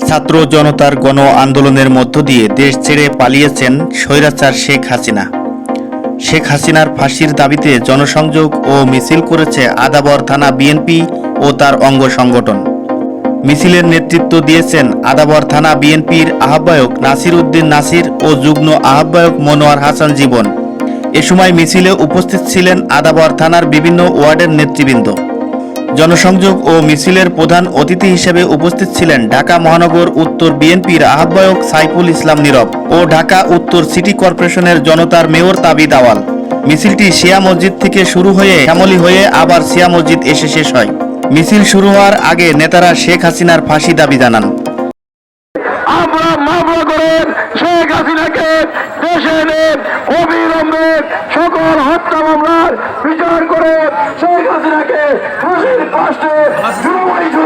ছাত্র জনতার গণ আন্দোলনের মধ্য দিয়ে দেশ ছেড়ে পালিয়েছেন স্বৈরাচার শেখ হাসিনা। শেখ হাসিনার ফাঁসির দাবিতে জনসংযোগ ও মিছিল করেছে আদাবর থানা বিএনপি ও তার অঙ্গ সংগঠন। মিছিলের নেতৃত্ব দিয়েছেন আদাবর থানা বিএনপির আহ্বায়ক নাসির উদ্দিন নাসির ও যুগ্ম আহ্বায়ক মনোয়ার হাসান জীবন। এ সময় মিছিলে উপস্থিত ছিলেন আদাবর থানার বিভিন্ন ওয়ার্ডের নেতৃবৃন্দ। জনসংযোগ ও মিছিলের প্রধান অতিথি হিসেবে উপস্থিত ছিলেন ঢাকা মহানগর উত্তর বিএনপির আহ্বায়ক সাইফুল ইসলাম নীরব ও ঢাকা উত্তর সিটি কর্পোরেশনের জনতার মেয়র তাবিদ আওয়াল। মিছিলটি শিয়া মসজিদ থেকে শুরু হয়ে শ্যামলি হয়ে আবার শিয়া মসজিদ এসে শেষ হয়। মিছিল শুরু হওয়ার আগে নেতারা শেখ হাসিনার ফাঁসি দাবি জানান। সকল হত্যা মামলার বিচার করে শেখ হাসিনাকে ফাঁসির